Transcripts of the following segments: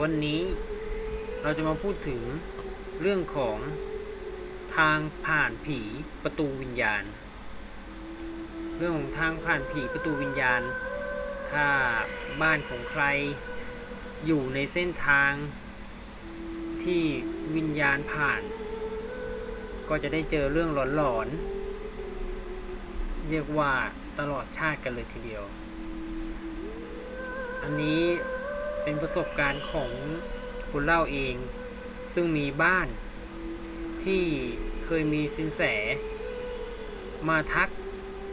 วันนี้เราจะมาพูดถึงเรื่องของทางผ่านผีประตูวิญญาณ เรื่องของทางผ่านผีประตูวิญญาณ ถ้าบ้านของใครอยู่ในเส้นทางที่วิญญาณผ่าน ก็จะได้เจอเรื่องหลอนๆ เรียกว่าตลอดชาติกันเลยทีเดียว อันนี้ เป็นประสบการณ์ของคุณเล่าเอง ซึ่งมีบ้านที่เคยมีสินแส มาทัก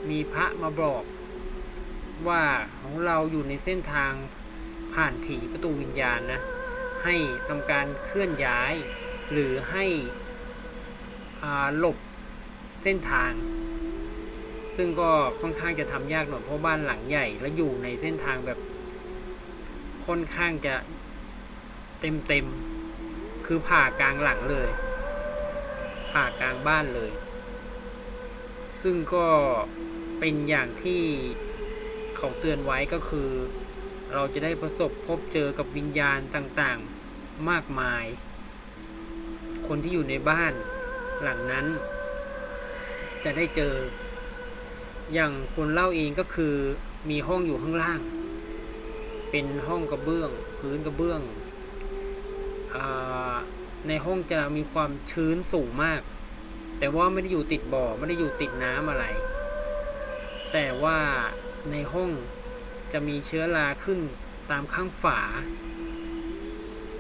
มีพระมาบอก ว่าของเราอยู่ในเส้นทางผ่านผีประตูวิญญาณนะ ให้ทำการเคลื่อนย้าย หรือให้หลบเส้นทาง ซึ่งก็ค่อนข้างจะทำยากหน่อยเพราะบ้านหลังใหญ่และอยู่ในเส้นทางแบบ ค่อนข้างจะเต็มเต็มๆคือผ่ากลางหลังเลย ผ่ากลางบ้านเลย ซึ่งก็เป็นอย่างที่เขาเตือนไว้ก็คือ เราจะได้ประสบพบเจอกับวิญญาณต่างๆมากมาย คนที่อยู่ในบ้านหลังนั้น จะได้เจอ อย่างคนเล่าเองก็คือมีห้องอยู่ข้างล่าง เป็นห้องกระเบื้อง พื้นกระเบื้องอในห้องจะมีความชื้นสูงมาก แต่ว่าไม่ได้อยู่ติดบ่อไม่ได้อยู่ติดน้ำอะไร แต่ว่าในห้องจะมีเชื้อราขึ้นตามข้างฝา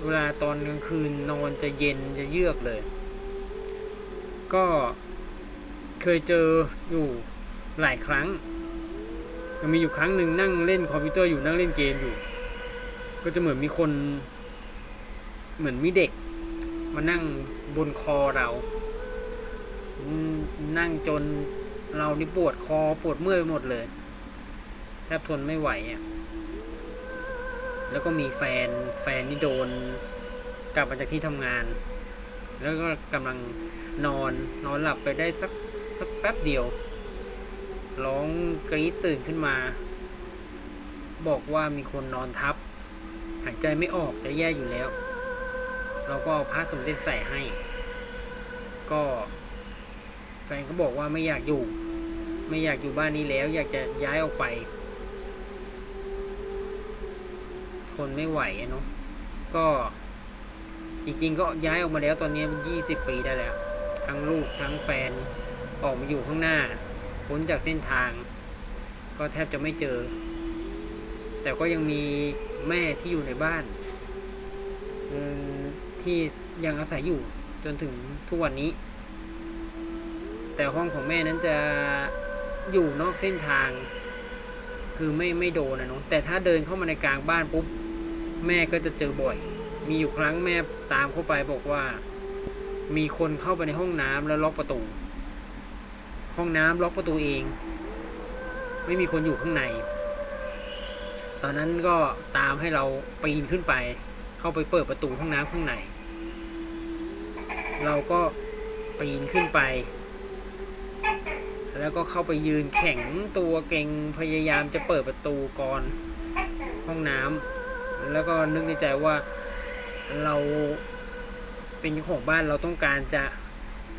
เวลาตอนกลางคืนนอนจะเย็นจะเยือกเลย ก็เคยเจออยู่หลายครั้ง ยังมีอยู่ครั้งหนึ่งนั่งเล่นคอมพิวเตอร์อยู่นั่งเล่นเกมอยู่ ก็จะเหมือนมีคน เหมือนมีเด็ก มานั่งบนคอเรา นั่งจนเรานี่ปวดคอปวดเมื่อยไปหมดเลยแทบทนไม่ไหวอะแล้วก็มีแฟนแฟนนี่โดนกลับมาจากที่ทำงาน แล้วก็กำลังนอนนอนหลับไปได้สักสักแป๊บเดียว ร้องกรี๊ดตื่นขึ้นมา บอกว่ามีคนนอนทับ หายใจไม่ออกจะแย่อยู่แล้ว เราก็เอาผ้าสมเด็จใส่ให้ ก็แฟนก็บอกว่าไม่อยากอยู่ ไม่อยากอยู่บ้านนี้แล้ว อยากจะย้ายออกไปทนไม่ไหวเนาะก็จริงๆ ก็ย้ายออกมาแล้วตอนนี้ยี่สิบปีได้แล้ว ทั้งลูกทั้งแฟนออกมาอยู่ข้างหน้า พ้นจากเส้นทาง ก็แทบจะไม่เจอ แต่ก็ยังมีแม่ที่อยู่ในบ้านที่ยังอาศัยอยู่จนถึงทุกวันนี้ แต่ห้องของแม่นั้นจะอยู่นอกเส้นทาง คือไม่ไม่โดนนะเนาะแต่ถ้าเดินเข้ามาในกลางบ้านปุ๊บแม่ก็จะเจอบ่อย มีอยู่ครั้งแม่ตามเข้าไปบอกว่า มีคนเข้าไปในห้องน้ำแล้วล็อกประตู ห้องน้ำล็อกประตูเอง ไม่มีคนอยู่ข้างใน ตอนนั้นก็ตามให้เราปีนขึ้นไป เข้าไปเปิดประตูห้องน้ำข้างใน เราก็ปีนขึ้นไป แล้วก็เข้าไปยืนแข็งตัวเก่งพยายามจะเปิดประตูก่อนห้องน้ำแล้วก็นึกในใจว่าเราเป็นเจ้าของบ้านเราต้องการจะ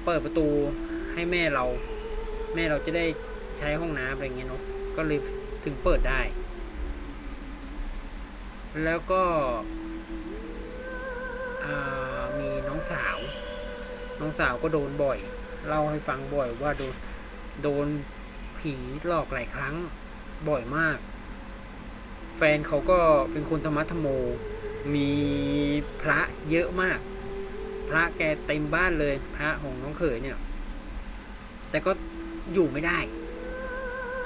เปิดประตูให้แม่เรา แม่เราจะได้ใช้ห้องน้ำอะไรเงี้ยเนาะก็เลยถึงเปิดได้ แล้วก็มีน้องสาว น้องสาวก็โดนบ่อยเล่าให้ฟังบ่อยว่าโดนโดนผีหลอกหลายครั้งบ่อยมาก แฟนเขาก็เป็นคนธรรมะธรรมโม มีพระเยอะมาก พระแกเต็มบ้านเลย พระของน้องเขยเนี่ย แต่ก็อยู่ไม่ได้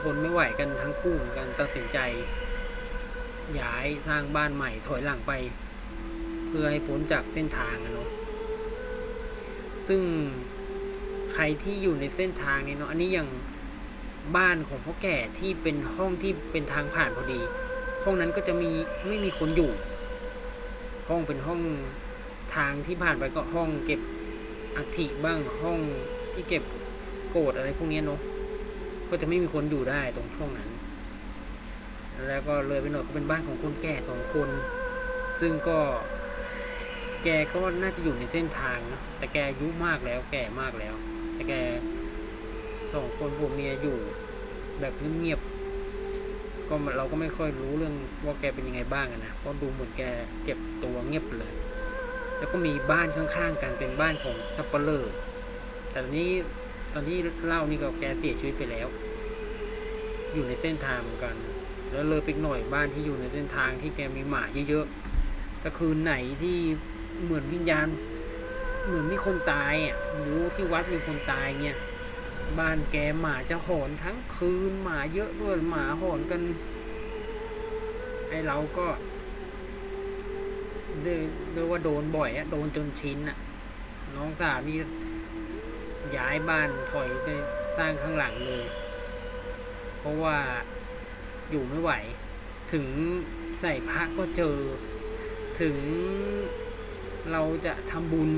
ทนไม่ไหวกันทั้งคู่เหมือนกันตัดสินใจ ย้ายสร้างบ้านใหม่ถอยหลังไป เพื่อให้พ้นจากเส้นทางอะเนาะซึ่งใครที่อยู่ในเส้นทางนี้เนาะอันนี้อย่างบ้านของพ่อแก่ที่เป็นห้องที่เป็นทางผ่านพอดี ห้องนั้นก็จะมีไม่มีคนอยู่ ห้องเป็นห้องทางที่ผ่านไปก็ห้องเก็บอัฐิบ้างห้องที่เก็บ โกรธอะไรพวกนี้เนาะก็จะไม่มีคนอยู่ได้ตรงช่วงนั้น แล้วก็เลยไปหน่อยก็เป็นบ้านของคนแก่สองคน ซึ่งก็แกก็น่าจะอยู่ในเส้นทางนะแต่แกอายุมากแล้ว แก่มากแล้ว แต่แกสองคนผัวเมียอยู่ แบบเงียบๆก็เราก็ไม่ค่อยรู้เรื่องว่าแกเป็นยังไงบ้างนะเพราะดูเหมือนแกเก็บตัวเงียบเลย แล้วก็มีบ้านข้างๆกันเป็นบ้านของซัปเปอร์เลอร์แต่นนี้ ตอนที่เล่านี่ก็แกเสียชีวิตไปแล้ว อยู่ในเส้นทางเหมือนกัน แล้วเลยไปหน่อยบ้านที่อยู่ในเส้นทางที่แกมีหมาเยอะๆแต่คืนไหนที่เหมือนวิญญาณ เหมือนมีคนตายอะหรือที่วัดมีคนตายเนี่ยบ้านแกหมาจะหอนทั้งคืนหมาเยอะด้วยหมาหอนกันไอเราก็เรียกเรียกว่าโดนบ่อยอะโดนจนชินอะน้องสาวนี่ ย้ายบ้านถอยไปสร้างข้างหลังเลย เพราะว่าอยู่ไม่ไหว ถึงใส่พระก็เจอ ถึงเราจะทำบุญ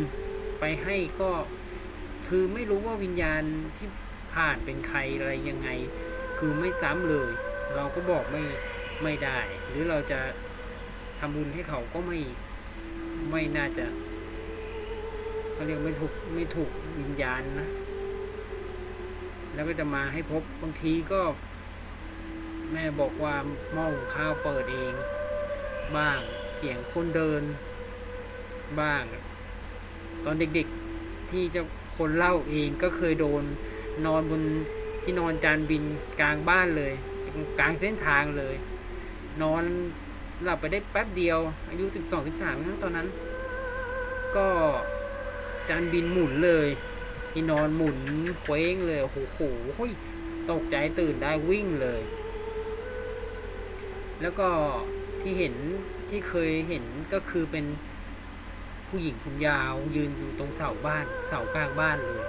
ไปให้ก็คือไม่รู้ว่าวิญญาณที่ผ่านเป็นใครอะไรยังไง คือไม่ซ้ำเลย เราก็บอกไม่ไม่ได้ หรือเราจะทำบุญให้เขาก็ไม่ไม่น่าจะ เขาเรียกไม่ถูกไม่ถูกวิญญาณนะ แล้วก็จะมาให้พบบางทีก็ แม่บอกว่าหม้อหุงข้าวเปิดเอง บ้างเสียงคนเดิน บ้าง ตอนเด็กๆที่จะคนเล่าเองก็เคยโดนนอนบนที่นอนจานบินกลางบ้านเลย กลางเส้นทางเลย นอนหลับไปได้แป๊บเดียว อายุสิบสองสิบสามตอนนั้น ก็ จานบินหมุนเลยที่นอนหมุนเคว้งเลยโอ้โหตกใจตื่นได้วิ่งเลย แล้วก็ที่เห็นที่เคยเห็นก็คือเป็นผู้หญิงผมยาวยืนอยู่ตรงเสาบ้าน เสากลางบ้านเลย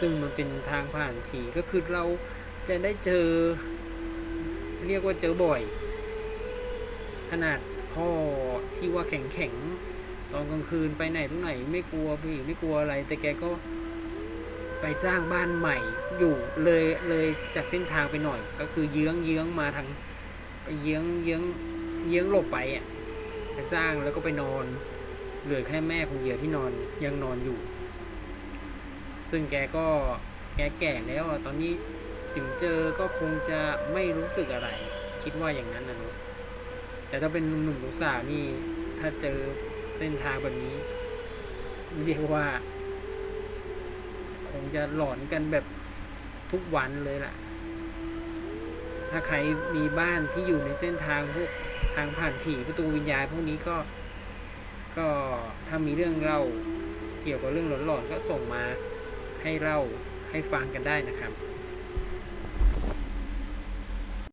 ซึ่งมันเป็นทางผ่านผีก็คือเราจะได้เจอ เรียกว่าเจอบ่อย ขนาดพ่อที่ว่าแข็งแข็ง ตอนกลางคืนไปไหนตรงไหน ไม่กลัวผีไม่กลัวอะไร แต่แกก็ไปสร้างบ้านใหม่อยู่เลยเลยจากเส้นทางไปหน่อย ก็คือเยื้องเยื้องมาทางไปเยื้องเยื้องเยื้องหลบไปอะไปสร้างแล้วก็ไปนอนเหลือแค่แม่คนเดียวที่นอนยังนอนอยู่ ซึ่งแกก็แกแก่แล้วตอนนี้ถึงเจอก็คงจะไม่รู้สึกอะไร คิดว่าอย่างนั้นนะนอะแต่ถ้าเป็นหนุ่มๆลูกสาวนี่ถ้าเจอ ส้นทางแบบนี้ เรียกว่า คงจะหลอนกันแบบทุกวันเลยล่ะ ถ้าใครมีบ้านที่อยู่ในเส้นทางพวกทางผ่านผีประตูวิญญาณพวกนี้ก็ ก็ถ้ามีเรื่องเล่าเกี่ยวกับเรื่องหลอนๆก็ส่งมาให้เล่าให้ฟังกันได้นะครับ